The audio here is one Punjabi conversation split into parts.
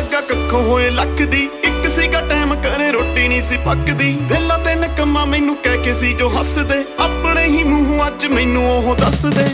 ਲੱਗਾ ਕੱਖੋਂ ਹੋਏ ਲੱਖ ਦੀ। ਇੱਕ ਸੀਗਾ ਟਾਈਮ ਕਰੇ ਰੋਟੀ ਨਹੀਂ ਸੀ ਪੱਕਦੀ। ਦਿਲਾਂ ਤੇ ਨਕਮਾ ਮੈਨੂੰ ਕਹਿ ਕੇ ਸੀ ਜੋ ਹੱਸਦੇ। ਆਪਣੇ ਹੀ ਮੂੰਹੋਂ ਅੱਜ ਮੈਨੂੰ ਉਹ ਦੱਸਦੇ।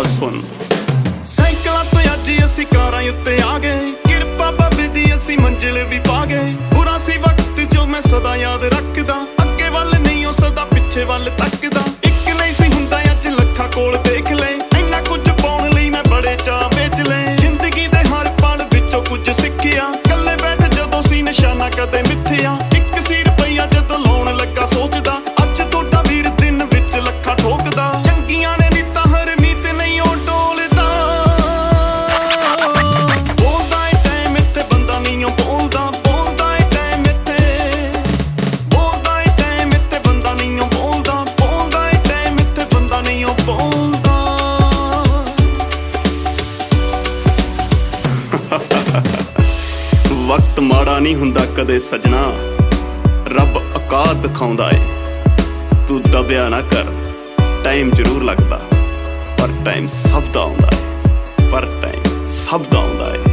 ਆ ਸੁਣ ਸਾਈਕਲਾਂ ਤੋਂ ਅੱਜ ਅਸੀਂ ਕਾਰਾਂ ਉੱਤੇ ਆ ਗਏ। ਕਿਰਪਾ ਬਾਬੇ ਦੀ ਅਸੀਂ ਮੰਜ਼ਿਲ ਵੀ ਪਾ ਗਏ। ਬੁਰਾ ਸੀ ਵਕਤ ਜੋ ਮੈਂ ਸਦਾ ਯਾਦ ਰੱਖਦਾ। ਅੱਗੇ ਵੱਲ ਨਹੀਂ ਉਹ ਸਦਾ ਪਿੱਛੇ ਵੱਲ ਤੱਕਦਾ। ਇੱਕ ਨਹੀਂ ਸੀ ਹੁੰਦਾ ਅੱਜ ਲੱਖਾਂ ਕੋਲ ਦੇਖ ਲੈ। ਇੰਨਾ ਕੁਝ ਪਾਉਣ ਲਈ ਮੈਂ ਬੜੇ ਚਾਅ ਵੇਚ ਲੈ। ਜ਼ਿੰਦਗੀ ਦੇ ਹਰ ਪਲ ਵਿੱਚੋਂ ਕੁਝ ਸਿੱਖਿਆ। ਕੱਲੇ ਬੈਠ ਜਦੋਂ ਸੀ ਨਿਸ਼ਾਨਾ ਕਦੇ ਵਕਤ ਮਾੜਾ ਨਹੀਂ ਹੁੰਦਾ ਕਦੇ ਸਜਣਾ। ਰੱਬ ਔਕਾਤ ਦਿਖਾਉਂਦਾ ਏ। ਤੂੰ ਦਬਿਆ ਨਾ ਕਰ ਟਾਈਮ ਜ਼ਰੂਰ ਲੱਗਦਾ। ਪਰ ਟਾਈਮ ਸਭ ਦਾ ਆਉਂਦਾ ਏ। ਪਰ ਟਾਈਮ ਸਭ ਦਾ ਆਉਂਦਾ ਏ।